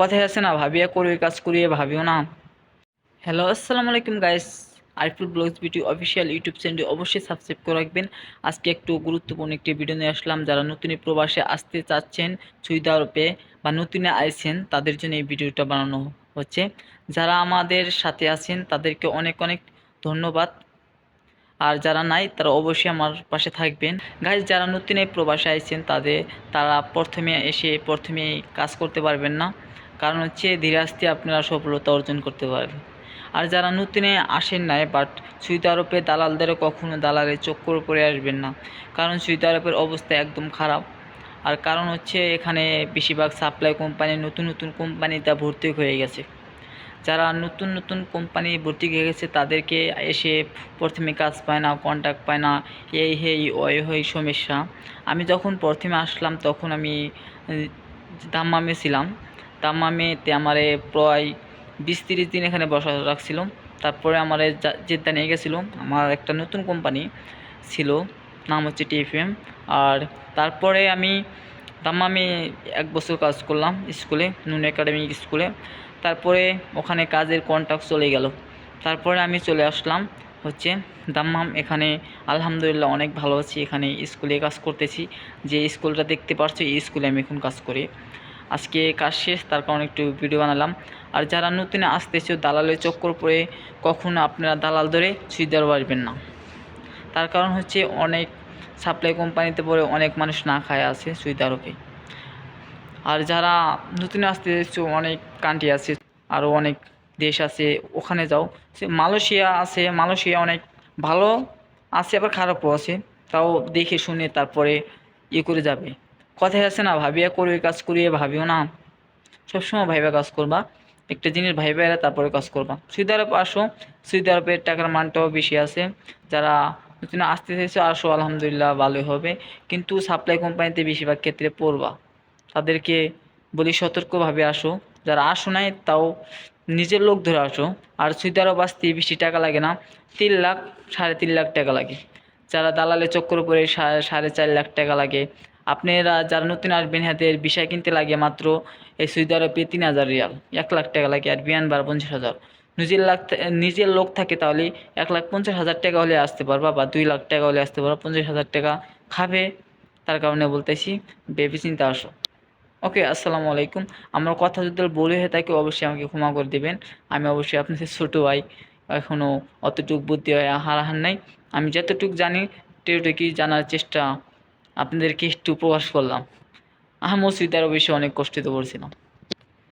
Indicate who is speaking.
Speaker 1: কথায় আছে না, ভাবিয়া করিয়ে কাজ করিয়ে ভাবিও না। হ্যালো আসসালামু আলাইকুম guys Ariful blogs beauty official YouTube চ্যানেলটি অবশ্যই সাবস্ক্রাইব করে রাখবেন। আজকে একটু গুরুত্বপূর্ণ একটি ভিডিও নিয়ে আসলাম। যারা নতুন প্রবাসে আসতে চাচ্ছেন সুবিধা রূপে বা নতুনে আইছেন, তাদের জন্য এই ভিডিওটা বানানো হচ্ছে। যারা আমাদের সাথে আছেন, তাদেরকে অনেক অনেক ধন্যবাদ। আর যারা নাই, তারা অবশ্যই আমার পাশে থাকবেন। গাইজ যারা নতুন এই প্রবাসে আইছেন, তাদের, তারা প্রথমে এসে প্রথমে কাজ করতে পারবেন না। কারণ হচ্ছে ধীরে আস্তে আপনারা সফলতা অর্জন করতে পারবেন। আর যারা নতুনে আসেন নাই বাট সৌদি আরবে দালালদেরও কখনো দালালের চক্কর পরে আসবেন না। কারণ সৌদি আরবের অবস্থা একদম খারাপ। আর কারণ হচ্ছে এখানে বেশিরভাগ সাপ্লাই কোম্পানি নতুন নতুন কোম্পানিতে ভর্তি হয়ে গেছে। যারা নতুন নতুন কোম্পানি ভর্তি হয়ে গেছে, তাদেরকে এসে প্রথমে কাজ পায় না কন্ট্যাক্ট পায় না, এই, হেই, ওই, হই সমস্যা। আমি যখন প্রথমে আসলাম, তখন আমি দাম্মামে ছিলাম। দাম্মামেতে আমারে প্রায় বিশ তিরিশ দিন এখানে বসা রাখছিল। তারপরে আমার জেদ্দা নিয়ে গেছিল। আমার একটা নতুন কোম্পানি ছিল, নাম হচ্ছে টিএফএম। আর তারপরে আমি দাম্মামে এক বছর কাজ করলাম স্কুলে, নুন একাডেমিক স্কুলে। তারপরে ওখানে কাজের কন্ট্যাক্ট চলে গেল। তারপরে আমি চলে আসলাম হচ্ছে দাম্মাম। এখানে আলহামদুলিল্লাহ অনেক ভালো আছি। এখানে স্কুলে কাজ করতেছি। যে স্কুলটা দেখতে পারছ, এই স্কুলে আমি এখন কাজ করি। আজকে কাজ শেষ, তার কারণে একটু ভিডিও বানালাম। আর যারা নতুন আসতেছে দালালের চক্কর পরে কখনো আপনারা দালাল ধরে সুইদার পারবেন না। তার কারণ হচ্ছে অনেক সাপ্লাই কোম্পানিতে পরে অনেক মানুষ না খায় আছে সুইদি আরবে আর যারা নতুন আসতে অনেক কান্ট্রি আছে, আরও অনেক দেশ আছে, ওখানে যাও। সে মালয়েশিয়া আছে, মালয়েশিয়া অনেক ভালো আছে, আবার খারাপও আছে। তাও দেখে শুনে তারপরে ইয়ে করে যাবে। কথায় আছে না, ভাবিয়া করবে কাজ করিয়ে ভাবিও না। সবসময় ভাইবা কাজ করবা, একটা জিনিস ভাইবা এরা, তারপরে কাজ করবা। সৌদি আরব আসো সৌদি আরবের টাকার মানটাও বেশি আছে। যারা নতুন আসতে চাইছো, আসো, আলহামদুলিল্লাহ, ভালোই হবে। কিন্তু সাপ্লাই কোম্পানিতে বেশিরভাগ ক্ষেত্রে পড়বা। তাদেরকে বলি, সতর্কভাবে আসো। যারা আসো নাই, তাও নিজের লোক ধরে আসো। আর সৌদি আরব আসতে বেশি টাকা লাগে না, তিন লাখ, সাড়ে তিন লাখ টাকা লাগে। যারা দালালের চক্কর পরে সা- সাড়ে চার লাখ টাকা লাগে আপনারা যারা নতুন আসবেন হাতের বিষয় কিনতে লাগে মাত্র এই সৌদি আরবে তিন হাজার রিয়াল, এক লাখ টাকা লাগে আর বিয়ান বার পঞ্চাশ হাজার। নিজের লাখ নিজের লোক থাকে তাহলে এক লাখ পঞ্চাশ হাজার টাকা হলে আসতে পারবা বা দুই লাখ টাকা হলে আসতে পারবা, পঞ্চাশ হাজার টাকা খাবে। তার কারণে বলতেছি, ভেবে চিন্তা আসো। ওকে, আসসালামু আলাইকুম। আমার কথা যদি বলে হয়ে থাকে, অবশ্যই আমাকে ক্ষমা করে দেবেন। আমি অবশ্যই আপনাদের ছোটো ভাই। এখনও অতটুক বুদ্ধি হয়, হারাহার নাই। আমি যতটুক জানি তেটুকুই জানার চেষ্টা আপনাদেরকে একটু প্রকাশ করলাম। আহ মসজিদ আরও বেশি অনেক কষ্টিত করছিলাম